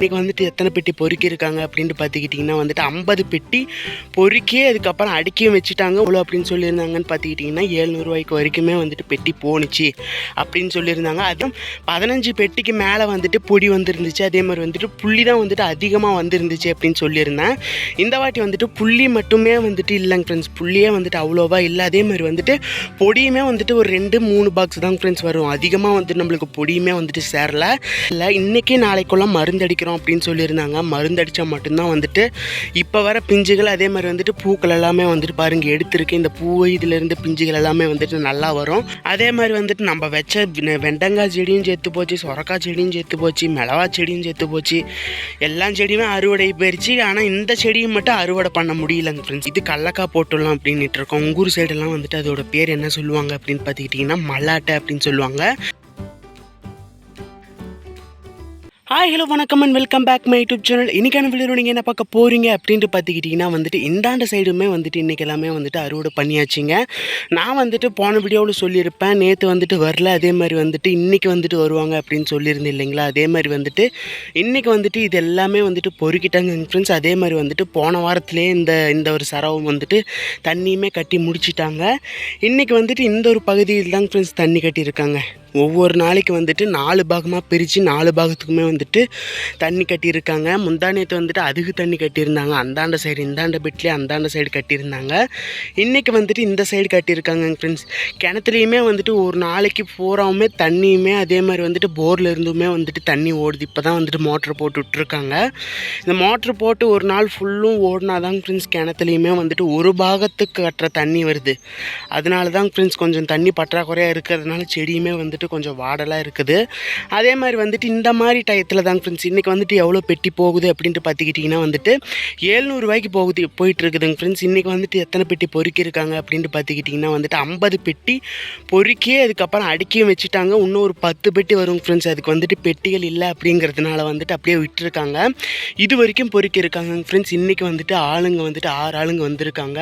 இன்றைக்கி வந்துட்டு எத்தனை பெட்டி பொறுக்கியிருக்காங்க அப்படின்ட்டு பார்த்துக்கிட்டிங்கன்னா வந்துட்டு ஐம்பது பெட்டி பொறுக்கி அதுக்கப்புறம் அடுக்கியும் வச்சுட்டாங்க. இவ்வளோ அப்படின்னு சொல்லியிருந்தாங்கன்னு பார்த்துக்கிட்டிங்கன்னா ஏழ்நூறுவாய்க்கு வரைக்குமே வந்துட்டு பெட்டி போணுச்சு அப்படின்னு சொல்லியிருந்தாங்க. அதுவும் பதினஞ்சு பெட்டிக்கு மேலே வந்துட்டு பொடி வந்துருந்துச்சு. அதே மாதிரி வந்துட்டு புள்ளி தான் வந்துட்டு அதிகமாக வந்துருந்துச்சு அப்படின்னு சொல்லியிருந்தேன். இந்த வாட்டி வந்துட்டு புள்ளி மட்டுமே வந்துட்டு இல்லைங்க ஃப்ரெண்ட்ஸ் புள்ளியே வந்துட்டு அவ்வளோவா இல்லை. அதே மாதிரி வந்துட்டு பொடியுமே வந்துட்டு ஒரு ரெண்டு மூணு பாக்ஸ் தான் ஃப்ரெண்ட்ஸ் வரும். அதிகமாக வந்துட்டு நம்மளுக்கு பொடியுமே வந்துட்டு சேரல. இல்லை இன்றைக்கி நாளைக்குள்ள மருந்து அடிக்கிறோம் அப்படின்னு சொல்லியிருந்தாங்க. மருந்து அடித்தா மட்டும்தான் வந்துட்டு. இப்போ வர பிஞ்சுகள் அதே மாதிரி வந்துட்டு பூக்கள் எல்லாமே வந்துட்டு பாருங்க எடுத்திருக்கு. இந்த பூ இதிலிருந்து பிஞ்சுகள் எல்லாமே வந்துட்டு நல்லா வரும். அதே மாதிரி வந்துட்டு நம்ம வச்ச வெ- வெண்டங்காய் செடியும் சேர்த்து போச்சு சொரக்காய் செடியும் சேர்த்து போச்சு மிளவா செடியும் சேர்த்து போச்சு. எல்லா செடியுமே அறுவடை போயிடுச்சு ஆனால் இந்த செடியும் மட்டும் அறுவடை பண்ண முடியலங்க ஃப்ரெண்ட்ஸ் இது கல்லக்காய் போட்டுடலாம் அப்படின்ட்டு இருக்கோம். உங்கூர் சைடெல்லாம் வந்துட்டு அதோட பேர் என்ன சொல்லுவாங்க அப்படின்னு பார்த்துக்கிட்டிங்கன்னா மல்லாட்டை அப்படின்னு சொல்லுவாங்க. ஹாய் ஹலோ வணக்கம் and welcome back my YouTube channel இன்றைக்கான வீடியோ நீங்கள் என்ன பார்க்க போகிறீங்க அப்படின்ட்டு பார்த்துக்கிட்டிங்கன்னா வந்துட்டு இந்தாண்ட சைடுமே வந்துட்டு இன்றைக்கி எல்லாமே வந்துட்டு அறுவடை பண்ணியாச்சுங்க. நான் வந்துட்டு போன வீடியோவில் சொல்லியிருப்பேன். நேற்று வந்துட்டு வரல. அதே மாதிரி வந்துட்டு இன்றைக்கி வந்துட்டு வருவாங்க அப்படின்னு சொல்லியிருந்தேன் இல்லைங்களா? அதே மாதிரி வந்துட்டு இன்றைக்கி வந்துட்டு இது எல்லாமே வந்துட்டு பொறுக்கிட்டாங்க ஃப்ரெண்ட்ஸ் அதே மாதிரி வந்துட்டு போன வாரத்திலே இந்த இந்த ஒரு சரவம் வந்துட்டு தண்ணியுமே கட்டி முடிச்சிட்டாங்க. இன்றைக்கி வந்துட்டு இந்த ஒரு பகுதியில் தான் ஃப்ரெண்ட்ஸ் தண்ணி கட்டியிருக்காங்க. ஒவ்வொரு நாளைக்கு வந்துட்டு நாலு பாகமாக பிரித்து நாலு பாகத்துக்குமே வந்துட்டு தண்ணி கட்டியிருக்காங்க. முந்தானேத்து வந்துட்டு அதுக்கு தண்ணி கட்டியிருந்தாங்க. அந்தாண்ட சைடு இந்தாண்ட பிட்லேயே அந்தாண்ட சைடு கட்டியிருந்தாங்க. இன்றைக்கி வந்துட்டு இந்த சைடு கட்டியிருக்காங்க ஃப்ரெண்ட்ஸ் கிணத்துலையுமே வந்துட்டு ஒரு நாளைக்கு பூராவுமே தண்ணியுமே அதே மாதிரி வந்துட்டு போரில் இருந்துமே வந்துட்டு தண்ணி ஓடுது. இப்போ தான் வந்துட்டு மோட்ரு போட்டு விட்ருக்காங்க இந்த மோட்ரு போட்டு ஒரு நாள் ஃபுல்லும் ஓடினாதான் ஃப்ரெண்ட்ஸ் கிணத்துலையுமே வந்துட்டு ஒரு பாகத்துக்கு கட்டுற தண்ணி வருது. அதனால தான் ஃப்ரெண்ட்ஸ் கொஞ்சம் தண்ணி பற்றாக்குறையாக இருக்கிறதுனால செடியுமே வந்துட்டு வந்துட்டு கொஞ்சம் வாடலாக இருக்குது. அதே மாதிரி வந்துட்டு இந்த மாதிரி டயத்தில் தான் ஃப்ரெண்ட்ஸ் இன்றைக்கி வந்துட்டு எவ்வளோ பெட்டி போகுது அப்படின்ட்டு பார்த்துக்கிட்டிங்கன்னா வந்துட்டு ஏழ்நூறுவாய்க்கு போகுது போயிட்டு இருக்குதுங்க ஃப்ரெண்ட்ஸ் இன்றைக்கி வந்துட்டு எத்தனை பெட்டி பொறுக்கியிருக்காங்க அப்படின்ட்டு பார்த்துக்கிட்டிங்கன்னா வந்துட்டு ஐம்பது பெட்டி பொறுக்கி அதுக்கப்புறம் அடுக்கியும் வச்சுட்டாங்க. இன்னும் ஒரு பத்து பெட்டி வரும் ஃப்ரெண்ட்ஸ் அதுக்கு வந்துட்டு பெட்டிகள் இல்லை அப்படிங்கிறதுனால வந்துட்டு அப்படியே விட்டுருக்காங்க. இது வரைக்கும் பொறுக்கியிருக்காங்க ஃப்ரெண்ட்ஸ் இன்றைக்கி வந்துட்டு ஆளுங்க வந்துட்டு ஆறு ஆளுங்க வந்திருக்காங்க.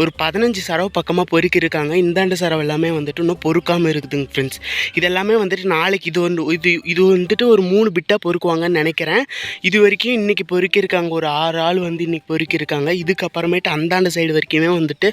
ஒரு பதினஞ்சு சரவு பக்கமாக பொறுக்கியிருக்காங்க. இந்தாண்டு சரவு எல்லாமே வந்துட்டு இன்னும் பொறுக்காமல் இருக்குதுங்க ஃப்ரெண்ட்ஸ் இதெல்லாமே வந்துட்டு நாளைக்கு இது வந்து இது இது வந்துட்டு ஒரு மூணு பிட்டாக பொறுக்குவாங்கன்னு நினைக்கிறேன். இது வரைக்கும் இன்றைக்கி பொறுக்கியிருக்காங்க. ஒரு ஆறு ஆள் வந்து இன்றைக்கி பொறுக்கியிருக்காங்க. இதுக்கப்புறமேட்டு அந்தாண்ட சைடு வரைக்குமே வந்துட்டு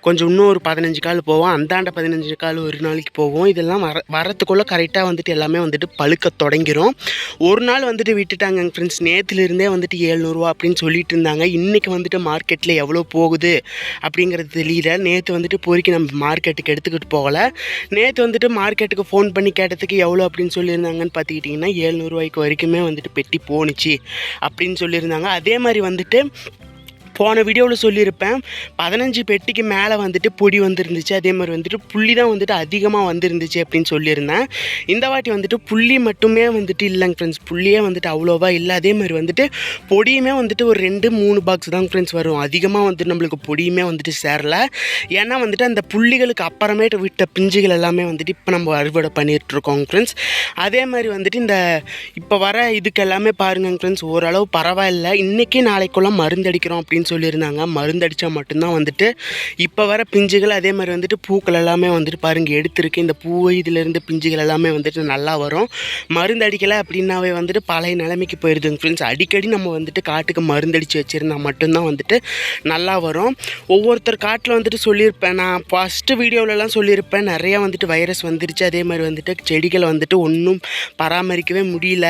கொஞ்சம் இன்னும் ஒரு பதினஞ்சு கால் போவோம். அந்தாண்ட பதினஞ்சு கால் ஒரு நாளைக்கு போவோம். இதெல்லாம் வர வரத்துக்குள்ளே கரெக்டாக வந்துட்டு எல்லாமே வந்துட்டு பழுக்க தொடங்கிரும். ஒரு நாள் வந்துட்டு விட்டுட்டாங்க ஃப்ரெண்ட்ஸ் நேற்றுலேருந்தே வந்துட்டு ஏழ்நூறுவா அப்படின்னு சொல்லிட்டு இருந்தாங்க. இன்றைக்கி வந்துட்டு மார்க்கெட்டில் எவ்வளோ போகுது அப்படிங்கிறது தெரியல. நேற்று வந்துட்டு பொறுக்கி நம்ம மார்க்கெட்டுக்கு எடுத்துக்கிட்டு போகலை. நேற்று வந்துட்டு மார்க்கெட்டுக்கு ஃபோன் பண்ணி கேட்டதுக்கு எவ்வளோ அப்படின்னு சொல்லியிருந்தாங்கன்னு பார்த்துக்கிட்டிங்கன்னா ஏழ்நூறுவாய்க்கு வரைக்குமே வந்துட்டு பெட்டி போணுச்சு அப்படின்னு சொல்லியிருந்தாங்க. அதே மாதிரி வந்துட்டு போன வீடியோவில் சொல்லியிருப்பேன். பதினஞ்சு பெட்டிக்கு மேலே வந்துட்டு பொடி வந்துருந்துச்சு. அதே மாதிரி வந்துட்டு புள்ளி தான் வந்துட்டு அதிகமாக வந்துருந்துச்சு அப்படின்னு சொல்லியிருந்தேன். இந்த வாட்டி வந்துட்டு புள்ளி மட்டுமே வந்துட்டு இல்லைங்க ஃப்ரெண்ட்ஸ் புள்ளியே வந்துட்டு அவ்வளோவா இல்லை. அதே மாதிரி வந்துட்டு பொடியுமே வந்துட்டு ஒரு ரெண்டு மூணு பாக்ஸ் தான் ஃப்ரெண்ட்ஸ் வரும். அதிகமாக வந்துட்டு நம்மளுக்கு பொடியுமே வந்துட்டு சேரல. ஏன்னா வந்துட்டு அந்த புள்ளிகளுக்கு அப்புறமேட்டு விட்ட பிஞ்சுகள் எல்லாமே வந்துட்டு இப்போ நம்ம அறுவடை பண்ணிகிட்டு இருக்கோம் ஃப்ரெண்ட்ஸ் அதே மாதிரி வந்துட்டு இந்த இப்போ வர இதுக்கு எல்லாமே பாருங்க ஃப்ரெண்ட்ஸ் ஓரளவு பரவாயில்ல. இன்றைக்கி நாளைக்குள்ளே மருந்து அடிக்கிறோம் அப்படின்னு சொல்லியிருந்தாங்க. மருந்து அடித்தா மட்டும்தான் வந்துட்டு இப்போ வர பிஞ்சுகள் அதே மாதிரி வந்துட்டு பூக்கள் எல்லாமே வந்துட்டு பாருங்கள் எடுத்திருக்கு. இந்த பூ இதிலிருந்து பிஞ்சுகள் எல்லாமே வந்துட்டு நல்லா வரும். மருந்து அடிக்கலை அப்படின்னாவே வந்துட்டு பழைய நிலைமைக்கு போயிடுதுங்க ஃப்ரெண்ட்ஸ் அடிக்கடி நம்ம வந்துட்டு காட்டுக்கு மருந்து அடித்து வச்சுருந்தா மட்டும்தான் வந்துட்டு நல்லா வரும். ஒவ்வொருத்தர் காட்டில் வந்துட்டு சொல்லியிருப்பேன். நான் ஃபஸ்ட்டு வீடியோவிலலாம் சொல்லியிருப்பேன். நிறையா வந்துட்டு வைரஸ் வந்துருச்சு. அதே மாதிரி வந்துட்டு செடிகளை வந்துட்டு ஒன்றும் பராமரிக்கவே முடியல.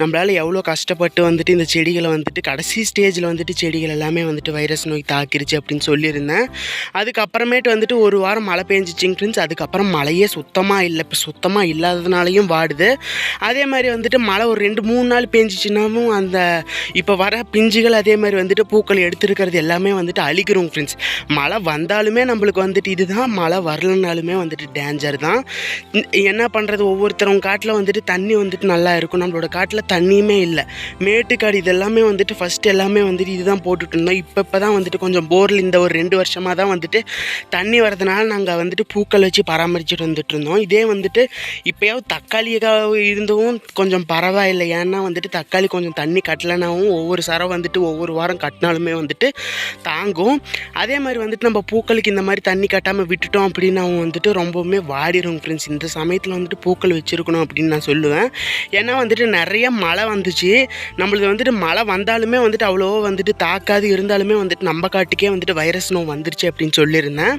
நம்மளால் எவ்வளோ கஷ்டப்பட்டு வந்துட்டு இந்த செடிகளை வந்துட்டு கடைசி ஸ்டேஜில் வந்துட்டு செடிகள் எல்லாமே வந்துட்டு வைரஸ் நோய் தாக்கிருச்சு அப்படின்னு சொல்லியிருந்தேன். அதுக்கப்புறமேட்டு வந்துட்டு ஒரு வாரம் மழை பெஞ்சிச்சிங்க ஃப்ரெண்ட்ஸ் அதுக்கப்புறம் மழையே சுத்தமாக இல்லை. இப்போ சுத்தமாக இல்லாததுனாலையும் வாடுது. அதே மாதிரி வந்துட்டு மழை ஒரு ரெண்டு மூணு நாள் பெஞ்சிச்சுனாவும் அந்த இப்போ வர பிஞ்சுகள் அதே மாதிரி வந்துட்டு பூக்கள் எடுத்துருக்கிறது எல்லாமே வந்துட்டு அழிக்கிறோம் ஃப்ரெண்ட்ஸ் மழை வந்தாலுமே நம்மளுக்கு வந்துட்டு இதுதான். மழை வரலனாலுமே வந்துட்டு டேஞ்சர் தான். என்ன பண்ணுறது ஒவ்வொருத்தரும் காட்டில் வந்துட்டு தண்ணி வந்துட்டு நல்லா இருக்கும். நம்மளோட காட்டில் தண்ணியுமே இல்லை. மேட்டுக்காடு இதெல்லாமே வந்துட்டு ஃபஸ்ட் எல்லாமே வந்துட்டு இதுதான் போட்டுட்டு இருந்தோம். இப்போ இப்போ தான் வந்துட்டு கொஞ்சம் போரில் இந்த ஒரு ரெண்டு வருஷமாக தான் வந்துட்டு தண்ணி வரதுனால நாங்கள் வந்துட்டு பூக்கள் வச்சு பராமரிச்சுட்டு வந்துட்டு இருந்தோம். இதே வந்துட்டு இப்போயாவது தக்காளியாக இருந்தும் கொஞ்சம் பரவாயில்லை. ஏன்னா வந்துட்டு தக்காளி கொஞ்சம் தண்ணி கட்டலைனாவும் ஒவ்வொரு சரம் வந்துட்டு ஒவ்வொரு வாரம் கட்டினாலுமே வந்துட்டு தாங்கும். அதே மாதிரி வந்துட்டு நம்ம பூக்களுக்கு இந்த மாதிரி தண்ணி கட்டாமல் விட்டுட்டோம் அப்படின்னாவும் வந்துட்டு ரொம்பவுமே வாடிடும் ஃப்ரெண்ட்ஸ் இந்த சமயத்தில் வந்துட்டு பூக்கள் வச்சுருக்கணும் அப்படின்னு நான் சொல்லுவேன். ஏன்னா வந்துட்டு நிறைய மழை வந்துச்சு. நம்மளுக்கு வந்துட்டு மழை வந்தாலுமே வந்துட்டு அவ்வளோவா வந்துட்டு தாக்காது இருந்தால் இருந்தாலுமே வந்துட்டு நம்ம காட்டுக்கே வந்துட்டு வைரஸ் நோய் வந்துருச்சு அப்படின்னு சொல்லியிருந்தேன்.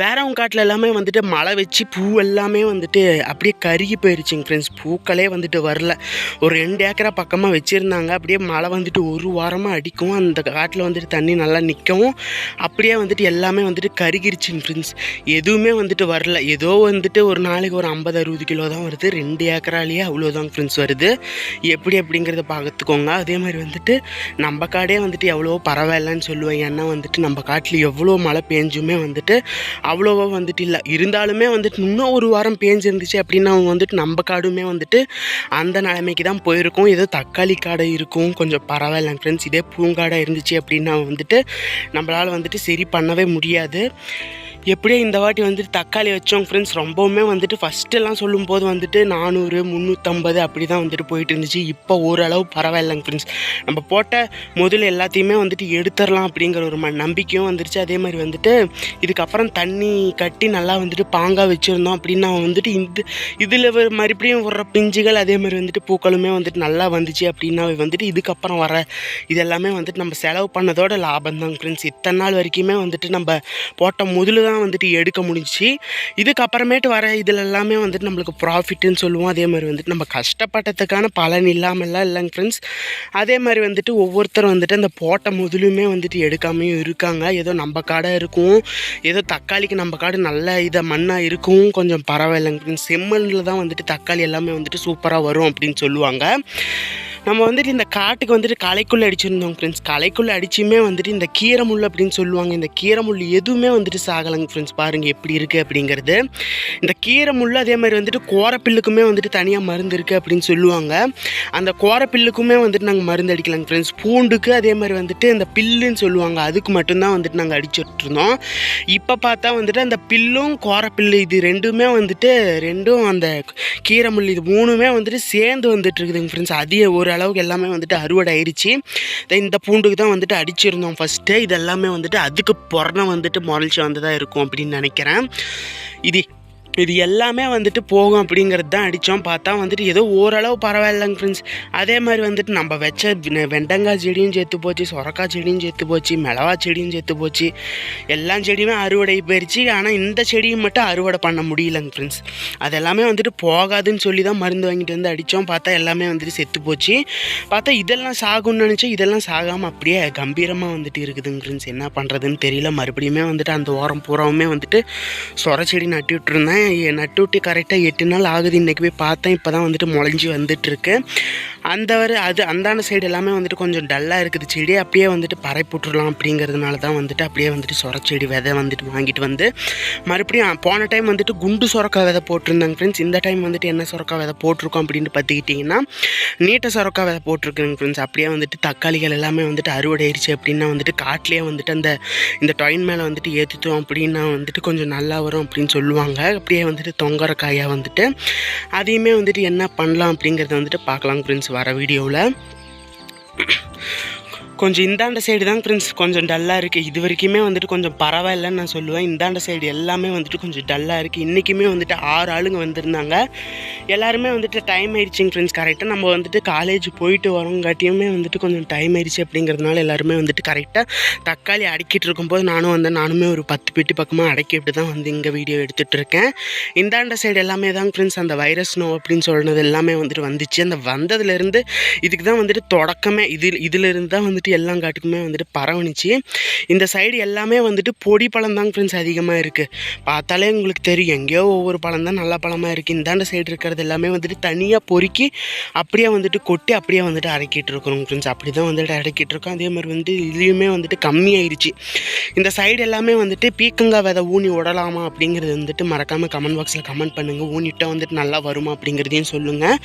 வேறவங்க காட்டில் எல்லாமே வந்துட்டு மழை வச்சு பூ எல்லாமே வந்துட்டு அப்படியே கருகி போயிடுச்சுங்க ஃப்ரெண்ட்ஸ் பூக்களே வந்துட்டு வரல. ஒரு ரெண்டு ஏக்கரா பக்கமாக வச்சுருந்தாங்க. அப்படியே மழை வந்துட்டு ஒரு வாரமாக அடிக்கும். அந்த காட்டில் வந்துட்டு தண்ணி நல்லா நிற்கவும் அப்படியே வந்துட்டு எல்லாமே வந்துட்டு கருகிருச்சுங்க ஃப்ரெண்ட்ஸ் எதுவுமே வந்துட்டு வரல. ஏதோ வந்துட்டு ஒரு நாளைக்கு ஒரு ஐம்பது அறுபது கிலோ தான் வருது. ரெண்டு ஏக்கராலேயே அவ்வளோதான் ஃப்ரெண்ட்ஸ் வருது. எப்படி அப்படிங்கிறத பார்த்துக்கோங்க. அதே மாதிரி வந்துட்டு நம்ம காடே வந்துட்டு எவ்வளோ பரவாயில்லன்னு சொல்லுவேன் ஏன்னா வந்துட்டு நம்ம காட்டில் எவ்வளோ மழை பெஞ்சுமே வந்துட்டு அவ்வளோவா வந்துட்டு இல்லை. இருந்தாலுமே வந்துட்டு இன்னும் ஒரு வாரம் பேஞ்சிருந்துச்சு அப்படின்னா அவங்க வந்துட்டு நம்ம காடுமே வந்துட்டு அந்த நிலைமைக்கு தான் போயிருக்கும். ஏதோ தக்காளி காடை இருக்கும் கொஞ்சம் பரவாயில்ல ஃப்ரெண்ட்ஸ் இதே பூங்காடை இருந்துச்சு அப்படின்னா வந்துட்டு நம்மளால் வந்துட்டு சரி பண்ணவே முடியாது. எப்படியோ இந்த வாட்டி வந்துட்டு தக்காளி வச்சோம் ஃப்ரெண்ட்ஸ் ரொம்பவுமே வந்துட்டு ஃபஸ்ட்டெல்லாம் சொல்லும்போது வந்துட்டு நானூறு முந்நூற்றம்பது அப்படி தான் வந்துட்டு போயிட்டு இருந்துச்சு. இப்போ ஓரளவு பரவாயில்லைங்க ஃப்ரெண்ட்ஸ் நம்ம போட்ட முதல்ல எல்லாத்தையுமே வந்துட்டு எடுத்துடலாம் அப்படிங்கிற ஒரு ம நம்பிக்கையும் வந்துருச்சு. அதே மாதிரி வந்துட்டு இதுக்கப்புறம் தண்ணி கட்டி நல்லா வந்துட்டு பாங்காக வச்சுருந்தோம் அப்படின்னா வந்துட்டு இந்த இதில் மறுபடியும் வர்ற பிஞ்சுகள் அதே மாதிரி வந்துட்டு பூக்களுமே வந்துட்டு நல்லா வந்துச்சு அப்படின்னா வந்துட்டு இதுக்கப்புறம் வர இதெல்லாமே வந்துட்டு நம்ம செலவு பண்ணதோட லாபம் தான் ஃப்ரெண்ட்ஸ் இத்தனை நாள் வரைக்குமே வந்துட்டு நம்ம போட்ட முதல்ல தான் வந்துட்டு எடுக்க முடிஞ்சுச்சு. இதுக்கப்புறமேட்டு வர இதில் எல்லாமே வந்துட்டு நம்மளுக்கு ப்ராஃபிட்டுன்னு சொல்லுவோம். அதே மாதிரி வந்துட்டு நம்ம கஷ்டப்பட்டதுக்கான பலன் இல்லாமல்லாம் இல்லைங்க ஃப்ரெண்ட்ஸ் அதே மாதிரி வந்துட்டு ஒவ்வொருத்தரும் வந்துட்டு அந்த போட்ட முதலுமே வந்துட்டு எடுக்காமையும் இருக்காங்க. ஏதோ நம்ம காடாக இருக்கும். ஏதோ தக்காளிக்கு நம்ம காடு நல்ல இதை மண்ணாக இருக்கும். கொஞ்சம் பரவாயில்லைங்க ஃப்ரெண்ட்ஸ் செம்மண்ணில் தான் வந்துட்டு தக்காளி எல்லாமே வந்துட்டு சூப்பராக வரும் அப்படின்னு சொல்லுவாங்க. நம்ம வந்துட்டு இந்த காட்டுக்கு வந்துட்டு களைக்குள்ளே அடிச்சிருந்தோம் ஃப்ரெண்ட்ஸ் களைக்குள்ளே அடிச்சுமே வந்துட்டு இந்த கீரை முள் அப்படின்னு சொல்லுவாங்க. இந்த கீரை முள் எதுவுமே வந்துட்டு சாகலைங்க ஃப்ரெண்ட்ஸ் பாருங்கள் எப்படி இருக்குது அப்படிங்கிறது. இந்த கீரை முள் அதே மாதிரி வந்துட்டு கோரப்பில்லுக்குமே வந்துட்டு தனியாக மருந்து இருக்குது அப்படின்னு சொல்லுவாங்க. அந்த கோரப்பில்லுக்குமே வந்துட்டு நாங்கள் மருந்து அடிக்கலாங்க ஃப்ரெண்ட்ஸ் பூண்டுக்கு அதே மாதிரி வந்துட்டு அந்த பில்லுன்னு சொல்லுவாங்க. அதுக்கு மட்டும்தான் வந்துட்டு நாங்கள் அடிச்சுட்ருந்தோம் இப்போ பார்த்தா வந்துட்டு அந்த பில்லும் கோரப்பில்லு இது ரெண்டுமே வந்துட்டு ரெண்டும் அந்த கீரை முள் இது மூணுமே வந்துட்டு சேர்ந்து வந்துட்டு இருக்குதுங்க ஃப்ரெண்ட்ஸ் அதிக ஒரு அளவுக்கு எல்லாமே வந்துட்டு அறுவடை ஆயிடுச்சு இந்த பூண்டுக்கு தான் வந்துட்டு அடிச்சிருந்தோம் ஃபஸ்ட்டு இது எல்லாமே வந்துட்டு அதுக்கு புறண வந்துட்டு முளைச்சி தான் இருக்கும் அப்படின்னு நினைக்கிறேன். இது இது எல்லாமே வந்துட்டு போகும் அப்படிங்கிறது தான் அடித்தோம் பார்த்தா வந்துட்டு ஏதோ ஓரளவு பரவாயில்லைங்க ஃப்ரெண்ட்ஸ் அதே மாதிரி வந்துட்டு நம்ம வச்ச வெண்டங்காய் செடியும் செத்து போச்சு சொரக்காய் செடியும் சேர்த்து போச்சு மிளவா செடியும் சேர்த்து போச்சு. எல்லா செடியுமே அறுவடை போயிடுச்சு ஆனால் இந்த செடியும் மட்டும் அறுவடை பண்ண முடியலங்க ஃப்ரெண்ட்ஸ் அது எல்லாமே வந்துட்டு போகாதுன்னு சொல்லி தான் மருந்து வாங்கிட்டு வந்து அடித்தோம் பார்த்தா எல்லாமே வந்துட்டு செத்து போச்சு. பார்த்தா இதெல்லாம் சாகும்னு நினச்சா இதெல்லாம் சாகாமல் அப்படியே கம்பீரமாக வந்துட்டு இருக்குதுங்க ஃப்ரெண்ட்ஸ் என்ன பண்ணுறதுன்னு தெரியல. மறுபடியுமே வந்துட்டு அந்த ஓரம் பூராவுமே வந்துட்டு சொர செடி நட்டு விட்டுருந்தேன். நட்டு விட்டு கரெக்டாக எட்டு நாள் ஆகுது. இன்றைக்கி போய் பார்த்தேன். இப்போ தான் வந்துட்டு முளைஞ்சி வந்துட்டுருக்கு. அந்த வர அது அந்தான சைடு எல்லாமே வந்துட்டு கொஞ்சம் டல்லாக இருக்குது. செடி அப்படியே வந்துட்டு பறை போட்டுடலாம் அப்படிங்கிறதுனால தான் வந்துட்டு அப்படியே வந்துட்டு சொரச்செடி விதை வந்துட்டு வாங்கிட்டு வந்து மறுபடியும் போன டைம் வந்துட்டு குண்டு சொரக்காய் விதை போட்டிருந்தாங்க ஃப்ரெண்ட்ஸ் இந்த டைம் வந்துட்டு என்ன சொரக்காய் விதை போட்டிருக்கோம் அப்படின்னு பார்த்துக்கிட்டிங்கன்னா நீட்டை சொரக்காய் விதை போட்டிருக்குங்க ஃப்ரெண்ட்ஸ் அப்படியே வந்துட்டு தக்காளிகள் எல்லாமே வந்துட்டு அறுவடை ஆயிடுச்சு அப்படின்னா வந்துட்டு காட்டிலே வந்துட்டு அந்த இந்த டொயின் மேலே வந்துட்டு ஏற்றிட்டோம் அப்படின்னா வந்துட்டு கொஞ்சம் நல்லா வரும் அப்படின்னு சொல்லுவாங்க. அப்படியே வந்துட்டு தொங்குற காயாக வந்துட்டு அதையுமே வந்துட்டு என்ன பண்ணலாம் அப்படிங்கிறத வந்துட்டு பார்க்கலாம் ஃப்ரெண்ட்ஸ் வர வீடியோவில் கொஞ்சம் இந்தாண்ட சைடு தான் ஃப்ரெண்ட்ஸ் கொஞ்சம் டல்லாக இருக்குது இது வரைக்குமே வந்துட்டு கொஞ்சம் பரவாயில்லன்னு நான் சொல்லுவேன். இந்தாண்ட சைடு எல்லாமே வந்துட்டு கொஞ்சம் டல்லாக இருக்குது இன்றைக்குமே வந்துட்டு ஆறு ஆளுங்க வந்திருந்தாங்க. எல்லாருமே வந்துட்டு டைம் ஆயிடுச்சுங்க ஃப்ரெண்ட்ஸ் கரெக்டாக நம்ம வந்துட்டு காலேஜ் போயிட்டு வரங்காட்டியுமே வந்துட்டு கொஞ்சம் டைம் ஆயிடுச்சு அப்படிங்கிறதுனால எல்லாருமே வந்துட்டு கரெக்டாக தக்காளி அடிக்கிட்டு இருக்கும்போது நானும் வந்தேன். நானுமே ஒரு பத்து பெட்டி பக்கமாக அடக்கிட்டு தான் வந்து இங்கே வீடியோ எடுத்துகிட்டு இருக்கேன். இந்தாண்ட சைடு எல்லாமே தான் ஃப்ரெண்ட்ஸ் அந்த வைரஸ் நோ அப்படின்னு சொன்னது எல்லாமே வந்துட்டு வந்துச்சு. அந்த வந்ததுலேருந்து இதுக்கு தான் வந்துட்டு தொடக்கமே. இது இதிலிருந்து தான் வந்துட்டு எல்லா காட்டுக்குமே வந்துட்டு பரவணிச்சு இந்த சைடு எல்லாமே வந்துட்டு பொடி பழம் தாங்க ஃப்ரெண்ட்ஸ் அதிகமாக இருக்குது பார்த்தாலே உங்களுக்கு தெரியும் எங்கேயோ ஒவ்வொரு பழம் தான் நல்ல பழமாக இருக்குது இந்தாண்ட சைடு இருக்கிறது எல்லாமே வந்துட்டு தனியாக பொறுக்கி அப்படியே வந்துட்டு கொட்டி அப்படியே வந்துட்டு அரைக்கிட்டு இருக்கிறோம் ஃப்ரெண்ட்ஸ் அப்படி தான் வந்துட்டு அரைக்கிட்டு இருக்கோம். அதே மாதிரி வந்து இதுலேயுமே வந்துட்டு கம்மியாயிருச்சு. இந்த சைடு எல்லாமே வந்துட்டு பீக்கங்காய் விதை ஊனி விடலாமா அப்படிங்கிறது வந்துட்டு மறக்காமல் கமெண்ட் பாக்ஸில் கமெண்ட் பண்ணுங்கள் ஊனிட்டால் வந்துட்டு நல்லா வருமா அப்படிங்கிறதையும் சொல்லுங்கள்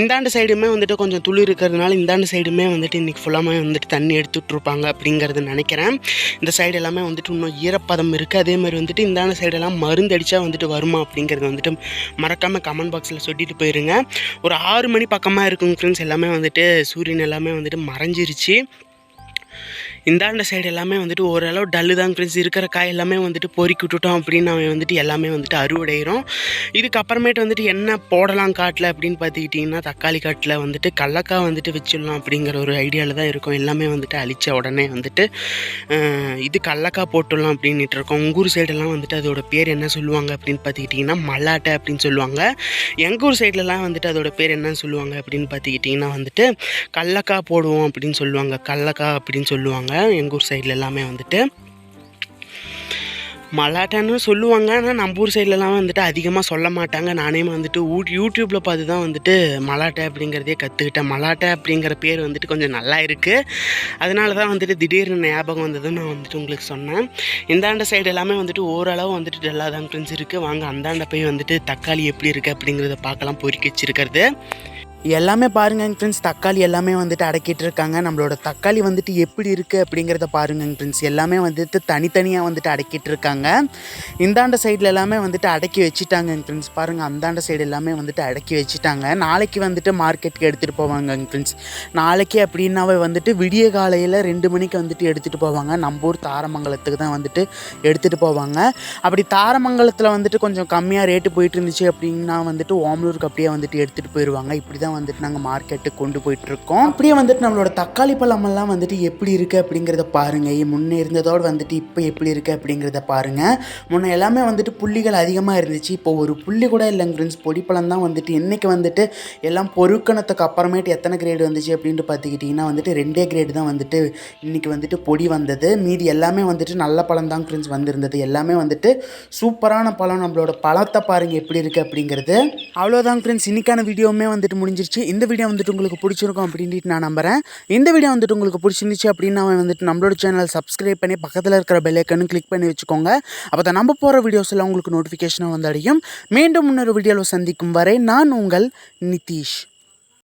இந்தாண்டு சைடுமே வந்துட்டு கொஞ்சம் துளி இருக்கிறதுனால இந்தாண்டு சைடுமே வந்துட்டு இன்றைக்கி ஃபுல்லாமே வந்துட்டு தண்ணி பண்ணி எடுத்துட்ருப்பாங்க அப்படிங்கிறது நினைக்கிறேன். இந்த சைடு எல்லாமே வந்துட்டு இன்னும் ஈரப்பதம் இருக்குது அதே மாதிரி வந்துட்டு இந்தான சைடெல்லாம் மருந்து அடித்தா வந்துட்டு வருமா அப்படிங்கிறது வந்துட்டு மறக்காமல் கமெண்ட் பாக்ஸில் சொல்லிட்டு போயிருங்க. ஒரு ஆறு மணி பக்கமாக இருக்குங்க ஃப்ரெண்ட்ஸ் எல்லாமே வந்துட்டு சூரியன் எல்லாமே வந்துட்டு மறைஞ்சிருச்சு. இந்தாண்ட சைடு எல்லாமே வந்துட்டு ஓரளவு டல்லு தான் ஃப்ரெண்ட்ஸ் இருக்கிற காய் எல்லாமே வந்துட்டு பொறுக்கி விட்டுட்டோம் அப்படின்னு அவன் வந்துட்டு எல்லாமே வந்துட்டு அறுவடைகிறோம் இதுக்கப்புறமேட்டு வந்துட்டு என்ன போடலாம் காட்டில் அப்படின்னு பார்த்துக்கிட்டிங்கன்னா தக்காளி காட்டில் வந்துட்டு கடலக்காய் வந்துட்டு வச்சிடலாம் அப்படிங்கிற ஒரு ஐடியாவில் தான் இருக்கும். எல்லாமே வந்துட்டு அழித்த உடனே வந்துட்டு இது கடலக்காய் போட்டுடலாம் அப்படின்ட்டு இருக்கோம். உங்கள் ஊர் சைடெல்லாம் வந்துட்டு அதோட பேர் என்ன சொல்லுவாங்க அப்படின்னு பார்த்துக்கிட்டிங்கன்னா மல்லாட்டை அப்படின்னு சொல்லுவாங்க. எங்கள் ஊர் சைட்லலாம் வந்துட்டு அதோட பேர் என்ன சொல்லுவாங்க அப்படின்னு பார்த்துக்கிட்டிங்கன்னா வந்துட்டு கடலக்காய் போடுவோம் அப்படின்னு சொல்லுவாங்க. கடலக்காய் அப்படின்னு சொல்லுவாங்க. எங்கள் ஊர் சைடில் எல்லாமே வந்துட்டு மலாட்டான்னு சொல்லுவாங்க. ஆனால் நம்ம ஊர் சைட்லலாம் வந்துட்டு அதிகமாக சொல்ல மாட்டாங்க. நானே வந்துட்டு ஊ யூடியூப்பில் பார்த்து தான் வந்துட்டு மலாட்டை அப்படிங்கிறதே கற்றுக்கிட்டேன் மலாட்டை அப்படிங்கிற பேர் வந்துட்டு கொஞ்சம் நல்லா இருக்குது அதனால தான் வந்துட்டு திடீர்னு ஞாபகம் வந்ததும் நான் வந்துட்டு உங்களுக்கு சொன்னேன். இந்தாண்ட சைடு எல்லாமே வந்துட்டு ஓரளவு வந்துட்டு டல்லாக தான் ஃப்ரெண்ட்ஸ் இருக்குது வாங்க அந்தாண்ட போய் வந்துட்டு தக்காளி எப்படி இருக்குது அப்படிங்கிறத பார்க்கலாம். பொறுக்கி வச்சிருக்கிறது. எல்லாமே பாருங்க ஃப்ரெண்ட்ஸ் தக்காளி எல்லாமே வந்துட்டு அடக்கிட்டு இருக்காங்க. நம்மளோட தக்காளி வந்துட்டு எப்படி இருக்குது அப்படிங்கிறத பாருங்க ஃப்ரெண்ட்ஸ் எல்லாமே வந்துட்டு தனித்தனியாக வந்துட்டு அடக்கிட்டு இருக்காங்க. இந்தாண்ட சைடில் எல்லாமே வந்துட்டு அடக்கி வச்சுட்டாங்க ஃப்ரெண்ட்ஸ் பாருங்கள் அந்தாண்ட சைடு எல்லாமே வந்துட்டு அடக்கி வச்சுட்டாங்க. நாளைக்கு வந்துட்டு மார்க்கெட்டுக்கு எடுத்துகிட்டு போவாங்க ஃப்ரெண்ட்ஸ் நாளைக்கு அப்படின்னாவே வந்துட்டு விடிய காலையில் ரெண்டு மணிக்கு வந்துட்டு எடுத்துகிட்டு போவாங்க. நம்ம ஊர் தாரமங்கலத்துக்கு தான் வந்துட்டு எடுத்துகிட்டு போவாங்க. அப்படி தாரமங்கலத்தில் வந்துட்டு கொஞ்சம் கம்மியாக ரேட்டு போயிட்டு இருந்துச்சு அப்படின்னா வந்துட்டு ஓமலூருக்கு அப்படியே வந்துட்டு எடுத்துகிட்டு போயிடுவாங்க இப்படி தான் வந்துட்டு நாங்கள் மார்க்கெட்டுக்கு கொண்டு போயிட்டுருக்கோம். அப்படியே வந்துட்டு நம்மளோட தக்காளி பழமெல்லாம் வந்துட்டு எப்படி இருக்குது அப்படிங்கிறத பாருங்கள் முன்னே இருந்ததோடு வந்துட்டு இப்போ எப்படி இருக்குது அப்படிங்கிறத பாருங்கள் முன்னே எல்லாமே வந்துட்டு புள்ளிகள் அதிகமாக இருந்துச்சு. இப்போ ஒரு புள்ளி கூட இல்லைங்க ஃப்ரெண்ட்ஸ் பொடிப்பழம் தான் வந்துட்டு இன்றைக்கி வந்துட்டு எல்லாம் பொறுக்கணத்துக்கு அப்புறமேட்டு எத்தனை கிரேடு வந்துச்சு அப்படின்ட்டு பார்த்துக்கிட்டிங்கன்னா வந்துட்டு ரெண்டே கிரேடு தான் வந்துட்டு இன்றைக்கி வந்துட்டு பொடி வந்தது. மீதி எல்லாமே வந்துட்டு நல்ல பழம் தான் ஃப்ரெண்ட்ஸ் வந்திருந்தது. எல்லாமே வந்துட்டு சூப்பரான பழம். நம்மளோட பழத்தை பாருங்கள் எப்படி இருக்குது அப்படிங்கிறது. அவ்வளோதான் ஃப்ரெண்ட்ஸ் இன்றைக்கான வீடியோவுமே வந்துட்டு முடிஞ்சிருச்சு. இந்த வீடியோ வந்துட்டு உங்களுக்கு பிடிச்சிருக்கும் அப்படின்ட்டு நான் நம்புகிறேன் இந்த வீடியோ வந்துட்டு உங்களுக்கு பிடிச்சிருந்துச்சு அப்படின்னா வந்துட்டு நம்மளோட சேனல் சப்ஸ்கிரைப் பண்ணி பக்கத்தில் இருக்கிற பெல்லைக்கன்னு கிளிக் பண்ணி வச்சுக்கோங்க. அப்போ தான் நம்ம போகிற வீடியோஸ் எல்லாம் உங்களுக்கு நோட்டிஃபிகேஷனாக வந்து அடையும். மீண்டும் இன்னொரு வீடியோவில் சந்திக்கும் வரை நான் உங்கள் நிதிஷ்.